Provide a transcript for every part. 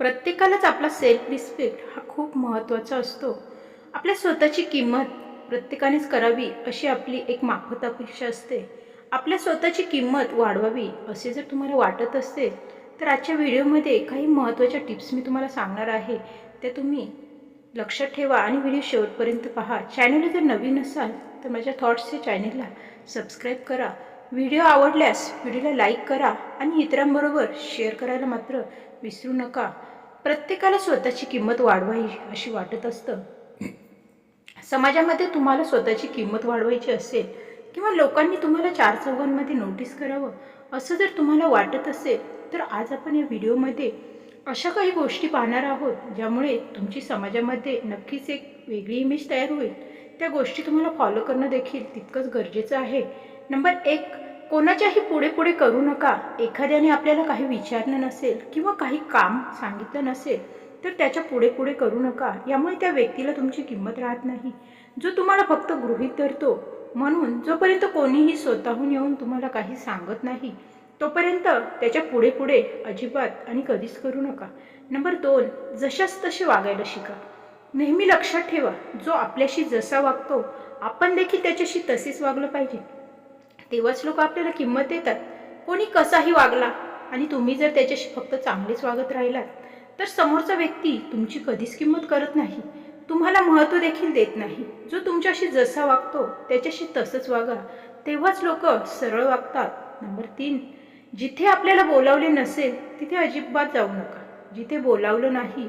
प्रत्येकालाच आपला self respect हा खूप महत्त्वाचा असतो. आपल्या स्वतःची किंमत प्रत्येकानेच करावी अशी आपली एक माफत अपेक्षा असते. आपल्या स्वतःची किंमत वाढवावी असे जर तुम्हाला वाटत असेल तर आजच्या व्हिडिओमध्ये काही महत्त्वाच्या टिप्स मी तुम्हाला सांगणार आहे. त्या तुम्ही लक्षात ठेवा आणि व्हिडिओ शेवटपर्यंत पहा. चॅनल जर नवीन असाल तर माझ्या थॉट्सच्या चॅनलला सबस्क्राईब करा. व्हिडिओ आवडल्यास व्हिडिओला लाईक करा आणि इतरांबरोबर शेअर करायला मात्र विसरू नका. प्रत्येकाला स्वतःची किंमत वाढवावी अशी वाटत असतं. समाजामध्ये तुम्हाला स्वतःची किंमत वाढवायची असेल किंवा लोकांनी तुम्हाला चार चौघांमध्ये नोटीस करावं असं जर तुम्हाला वाटत असेल तर आज आपण या व्हिडिओमध्ये अशा काही गोष्टी पाहणार आहोत ज्यामुळे तुमची समाजामध्ये नक्कीच एक वेगळी इमेज तयार होईल. त्या गोष्टी तुम्हाला फॉलो करणं देखील तितकंच गरजेचं आहे. नंबर एक कोणाच्याही पुढे पुढे करू नका. एखाद्याने आपल्याला काही विचारलं नसेल किंवा काही काम सांगितलं नसेल तर त्याच्या पुढे पुढे करू नका. यामुळे त्या व्यक्तीला तुमची किंमत राहत नाही. जो तुम्हाला फक्त गृहीत धरतो म्हणून जोपर्यंत कोणीही स्वतःहून येऊन तुम्हाला काही सांगत नाही तोपर्यंत त्याच्या पुढे पुढे अजिबात आणि कधीच करू नका. नंबर दोन जशाच तसे वागायला शिका. नेहमी लक्षात ठेवा जो आपल्याशी जसा वागतो आपण देखील त्याच्याशी तसेच वागलं पाहिजे. तेव्हाच लोक आपल्याला किंमत देतात. कोणी कसाही वागला आणि तुम्ही जर त्याच्याशी फक्त चांगलेच वागत राहिलात तर समोरचा व्यक्ती तुमची कधीच किंमत करत नाही. तुम्हाला महत्त्व देखील देत नाही. जो तुमच्याशी जसा वागतो त्याच्याशी तसंच वागा. तेव्हाच लोक सरळ वागतात. नंबर तीन जिथे आपल्याला बोलावले नसेल तिथे अजिबात जाऊ नका. जिथे बोलावलं नाही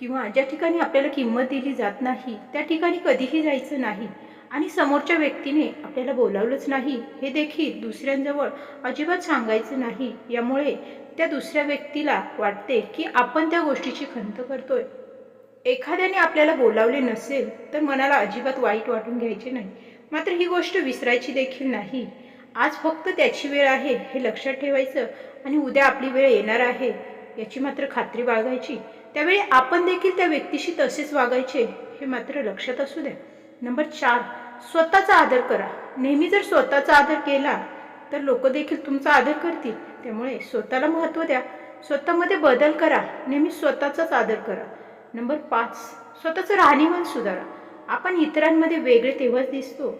किंवा ज्या ठिकाणी आपल्याला किंमत दिली जात नाही त्या ठिकाणी कधीही जायचं नाही. आणि समोरच्या व्यक्तीने आपल्याला बोलावलंच नाही हे देखील दुसऱ्यांजवळ अजिबात सांगायचं नाही. यामुळे त्या दुसऱ्या व्यक्तीला वाटते की आपण त्या गोष्टीची खंत करतोय. एखाद्याने आपल्याला बोलावले नसेल तर मनाला अजिबात वाईट वाटून घ्यायचे नाही. मात्र ही गोष्ट विसरायची देखील नाही. आज फक्त त्याची वेळ आहे हे लक्षात ठेवायचं आणि उद्या आपली वेळ येणार आहे याची मात्र खात्री बाळगायची. त्यावेळी आपण देखील त्या व्यक्तीशी तसेच वागायचे हे मात्र लक्षात असू द्या. नंबर चार स्वतःचा आदर करा. नेहमी जर स्वतःचा आदर केला तर लोक देखील तुमचा आदर करतील. त्यामुळे स्वतःला महत्त्व द्या. स्वतःमध्ये बदल करा. नेहमी स्वतःचाच आदर करा. नंबर पाच स्वतःचं राहणीमान सुधारा. आपण इतरांमध्ये वेगळे तेव्हाच दिसतो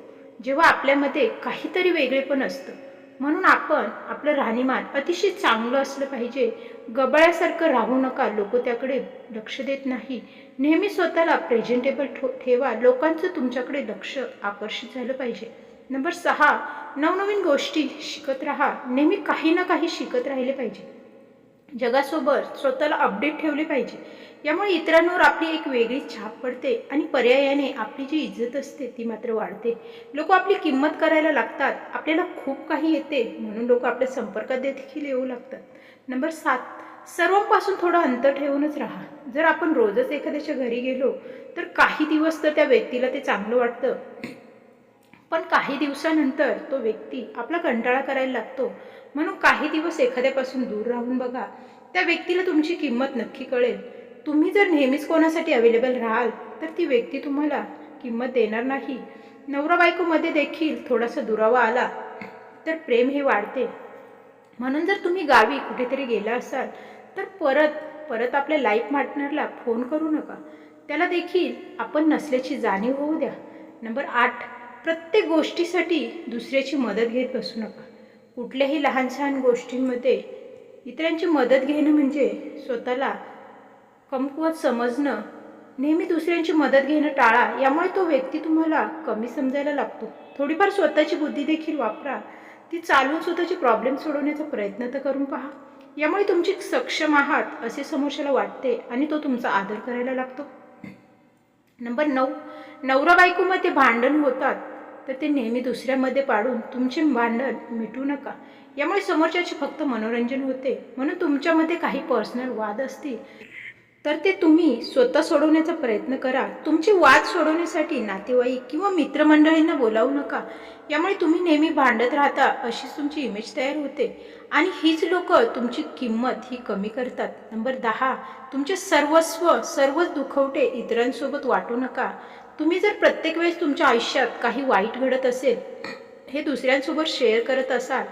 जेव्हा आपल्यामध्ये काहीतरी वेगळेपण असतं. म्हणून आपण आपलं राहणीमान अतिशय चांगलं असलं पाहिजे. गबाळ्यासारखं राहू नका. लोक त्याकडे लक्ष देत नाही. नेहमी स्वतःला प्रेझेंटेबल ठेवा. लोकांचं तुमच्याकडे लक्ष आकर्षित झालं पाहिजे. नंबर सहा नवनवीन गोष्टी शिकत राहा. नेहमी काही ना काही शिकत राहिले पाहिजे. जगासोबत स्वतःला अपडेट ठेवले पाहिजे. यामुळे इतरांवर आपली एक वेगळी छाप पडते आणि पर्यायाने आपली जी इज्जत असते ती मात्र वाढते. लोक आपली किंमत करायला लागतात आपल्याला खूप काही येते म्हणून लोक आपल्या संपर्कात देखील येऊ लागतात. नंबर सात सर्वांपासून थोडं अंतर ठेवूनच राहा. जर आपण रोजच एखाद्याच्या घरी गेलो तर काही दिवस तर त्या व्यक्तीला ते चांगलं वाटतं. पण काही दिवसानंतर तो व्यक्ती आपला कंटाळा करायला लागतो. म्हणून काही दिवस एखाद्यापासून दूर राहून बघा. त्या व्यक्तीला तुमची किंमत नक्की कळेल. तुम्ही जर नेहमीच कोणासाठी अवेलेबल राहाल तर ती व्यक्ती तुम्हाला किंमत देणार नाही. नवरा बायकोमध्ये देखील थोडासा दुरावा आला तर प्रेम हे वाढते. म्हणून जर तुम्ही गावी कुठेतरी गेला असाल तर परत परत आपल्या लाईफ पार्टनरला फोन करू नका. त्याला देखील आपण नसल्याची जाणीव होऊ द्या. नंबर आठ प्रत्येक गोष्टीसाठी दुसऱ्याची मदत घेत बसू नका. कुठल्याही लहान सहान गोष्टींमध्ये इतरांची मदत घेणं म्हणजे स्वतःला कमकुवत समजणं नेहमी दुसऱ्यांची मदत घेणं टाळा यामुळे तो व्यक्ती तुम्हाला कमी समजायला लागतो. थोडीफार स्वतःची बुद्धी देखील वापरा. ती चालवून स्वतःचे प्रॉब्लेम सोडवण्याचा प्रयत्न तर करून पहा. यामुळे तुमची सक्षम आहात असे समोरच्याला वाटते आणि तो तुमचा आदर करायला लागतो. नंबर नऊ. नवरा बायकोमध्ये भांडण होतात तर ते नेहमी दुसऱ्यामध्ये पाडून तुमचे भांडण मिटू नका. यामुळे समोरच्याचे फक्त मनोरंजन होते. म्हणून तुमच्यामध्ये काही पर्सनल वाद असतील. तर ते तुम्ही स्वतः सोडवण्याचा प्रयत्न करा. तुमचे वाद सोडवण्यासाठी नातेवाईक किंवा मित्रमंडळींना बोलावू नका. यामुळे तुम्ही नेहमी भांडत राहता अशीच तुमची इमेज तयार होते. आणि हीच लोक तुमची किंमत ही कमी करतात. नंबर दहा तुमचे सर्वस्व सर्वच दुखवटे इतरांसोबत वाटू नका. तुम्ही जर प्रत्येक वेळेस तुमच्या आयुष्यात काही वाईट घडत असेल हे दुसऱ्यांसोबत शेअर करत असाल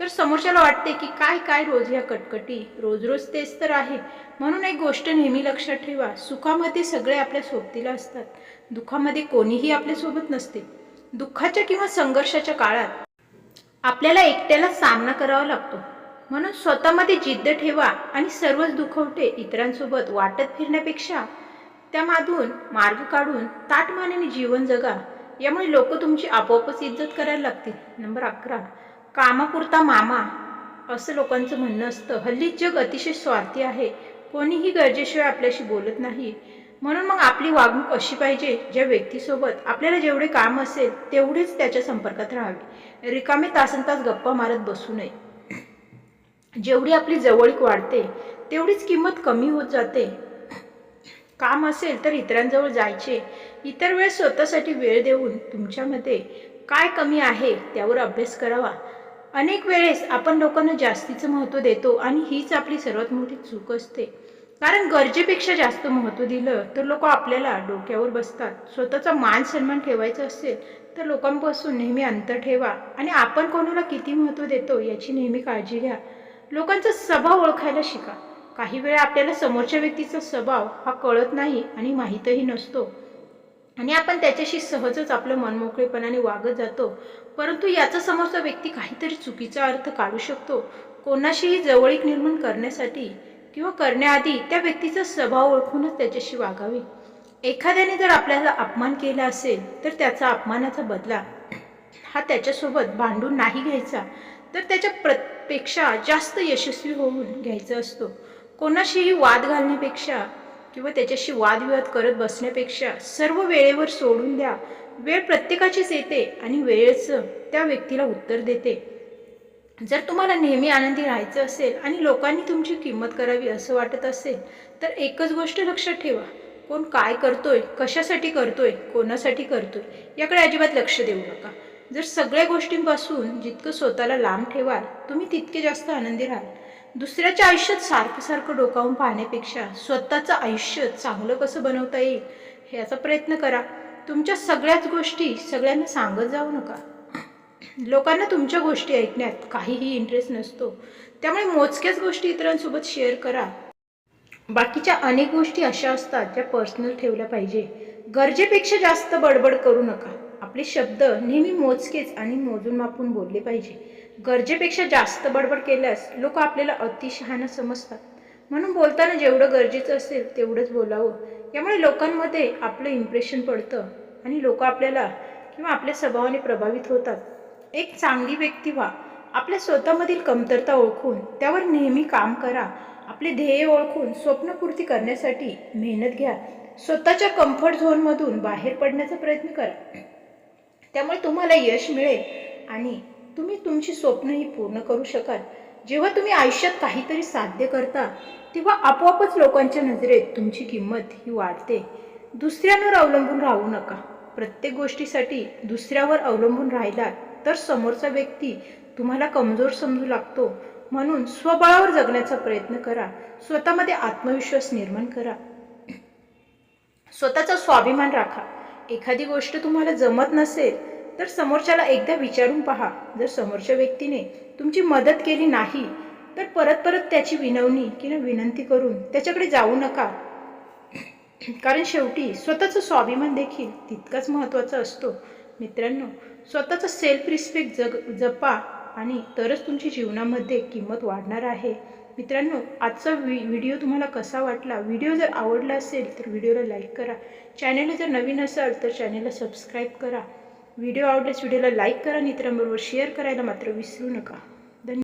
तर समोरच्याला वाटते की काय काय रोज ह्या कटकटी रोज रोज तेच तर आहे. म्हणून एक गोष्ट नेहमी लक्षात ठेवा सुखामध्ये सगळे आपल्या सोबतीला असतात. दुःखामध्ये कोणीही आपल्यासोबत नसते. दुःखाच्या किंवा संघर्षाच्या काळात आपल्याला एकट्याला सामना करावा लागतो. म्हणून स्वतःमध्ये जिद्द ठेवा आणि सर्वच दुखवटे इतरांसोबत वाटत फिरण्यापेक्षा त्यामधून मार्ग काढून ताटमानाने जीवन जगा. यामुळे लोक तुमची आपोआपच इज्जत करायला लागतील. नंबर अकरा. कामापुरता मामा असं लोकांचं म्हणणं असतं. हल्लीच जग अतिशय स्वार्थी आहे. कोणीही गरजेशिवाय आपल्याशी बोलत नाही. म्हणून मग आपली वागणूक अशी पाहिजे ज्या व्यक्तीसोबत आपल्याला जेवढे काम असेल तेवढेच त्याच्या संपर्कात राहावे. रिकामे तासन तास गप्पा मारत बसू नये. जेवढी आपली जवळीक वाढते तेवढीच किंमत कमी होत जाते. काम असेल तर इतरांजवळ जायचे. इतर वेळेस स्वतःसाठी वेळ देऊन तुमच्यामध्ये काय कमी आहे त्यावर अभ्यास करावा. अनेक वेळेस आपण लोकांना जास्तीचं महत्त्व देतो आणि हीच आपली सर्वात मोठी चूक असते. कारण गरजेपेक्षा जास्त महत्त्व दिलं तर लोक आपल्याला डोक्यावर बसतात. स्वतःचा मान सन्मान ठेवायचा असेल तर लोकांपासून नेहमी अंतर ठेवा आणि आपण कोणाला किती महत्त्व देतो याची नेहमी काळजी घ्या. लोकांचा स्वभाव ओळखायला शिका. काही वेळा आपल्याला समोरच्या व्यक्तीचा स्वभाव हा कळत नाही आणि माहीतही नसतो. आणि आपण त्याच्याशी सहजच आपलं मनमोकळेपणाने वागत जातो. परंतु याचा समोरचा व्यक्ती काहीतरी चुकीचा अर्थ काढू शकतो. कोणाशीही जवळीक निर्माण करण्यासाठी किंवा करण्याआधी त्या व्यक्तीचा स्वभाव ओळखूनच त्याच्याशी वागावे. एखाद्याने जर आपल्याला अपमान केला असेल तर त्याचा अपमानाचा बदला हा त्याच्यासोबत भांडून नाही घ्यायचा तर त्याच्या प्रपेक्षा जास्त यशस्वी होऊन घ्यायचा असतो. कोणाशीही वाद घालण्यापेक्षा किंवा त्याच्याशी वादविवाद करत बसण्यापेक्षा सर्व वेळेवर सोडून द्या. वेळ प्रत्येकाचीच येते आणि वेळेचं त्या व्यक्तीला उत्तर देते. जर तुम्हाला नेहमी आनंदी राहायचं असेल आणि लोकांनी तुमची किंमत करावी असं वाटत असेल तर एकच गोष्ट लक्षात ठेवा. कोण काय करतोय कशासाठी करतोय कोणासाठी करतोय याकडे अजिबात लक्ष देऊ नका. जर सगळ्या गोष्टींपासून जितकं स्वतःला लांब ठेवाल तुम्ही तितके जास्त आनंदी राहाल. दुसऱ्याच्या आयुष्यात सारखं सारखं डोकावून पाहण्यापेक्षा स्वतःचं आयुष्य चांगलं कसं बनवता येईल ह्याचा प्रयत्न करा. तुमच्या सगळ्याच गोष्टी सगळ्यांना सांगत जाऊ नका. लोकांना तुमच्या गोष्टी ऐकण्यात काहीही इंटरेस्ट नसतो. त्यामुळे मोजक्याच गोष्टी इतरांसोबत शेअर करा. बाकीच्या अनेक गोष्टी अशा असतात ज्या पर्सनल ठेवल्या पाहिजे. गरजेपेक्षा जास्त बडबड करू नका. आपले शब्द नेहमी मोजकेच आणि मोजून मापून बोलले पाहिजे. गरजेपेक्षा जास्त बडबड केल्यास लोक आपल्याला अतिशहाणं समजतात. म्हणून बोलताना जेवढं गरजेचं असेल तेवढंच बोलावं. यामुळे लोकांमध्ये आपलं इम्प्रेशन पडतं आणि लोक आपल्याला किंवा आपल्या स्वभावाने प्रभावित होतात. एक चांगली व्यक्ती व्हा. आपल्या स्वतःमधील कमतरता ओळखून त्यावर नेहमी काम करा. आपले ध्येय ओळखून स्वप्नपूर्ती करण्यासाठी मेहनत घ्या. स्वतःच्या कम्फर्ट झोनमधून बाहेर पडण्याचा प्रयत्न करा. त्यामुळे तुम्हाला यश मिळेल आणि तुम्ही तुमची स्वप्नही पूर्ण करू शकाल. जेव्हा तुम्ही आयुष्यात काहीतरी साध्य करता तेव्हा आपोआपच लोकांच्या नजरेत तुमची किंमत ही वाढते. दुसऱ्यांवर अवलंबून राहू नका. प्रत्येक गोष्टीसाठी दुसऱ्यावर अवलंबून राहिला तर समोरचा व्यक्ती तुम्हाला कमजोर समजू लागतो. म्हणून स्वबळावर जगण्याचा प्रयत्न करा. स्वतःमध्ये आत्मविश्वास निर्माण करा. स्वतःचा स्वाभिमान राखा. एखादी गोष्ट तुम्हाला जमत नसेल तर समोरच्याला एकदा विचारून पहा. जर समोरच्या व्यक्तीने तुमची मदत केली नाही तर परत परत त्याची विनवणी किंवा विनंती करून त्याच्याकडे जाऊ नका. कारण शेवटी स्वतःचं स्वाभिमान देखील तितकाच महत्त्वाचा असतो. मित्रांनो स्वतःचा सेल्फ रिस्पेक्ट जग जपा आणि तरच तुमची जीवनामध्ये किंमत वाढणार आहे. मित्रांनो आजचा व्हि व्हिडिओ तुम्हाला कसा वाटला? व्हिडिओ जर आवडला असेल तर व्हिडिओला लाईक करा. चॅनेलला जर नवीन असाल तर चॅनलला सबस्क्राईब करा. व्हिडिओ आवडल्यास व्हिडिओला लाईक करा इतरांबरोबर शेअर करायला मात्र विसरू नका.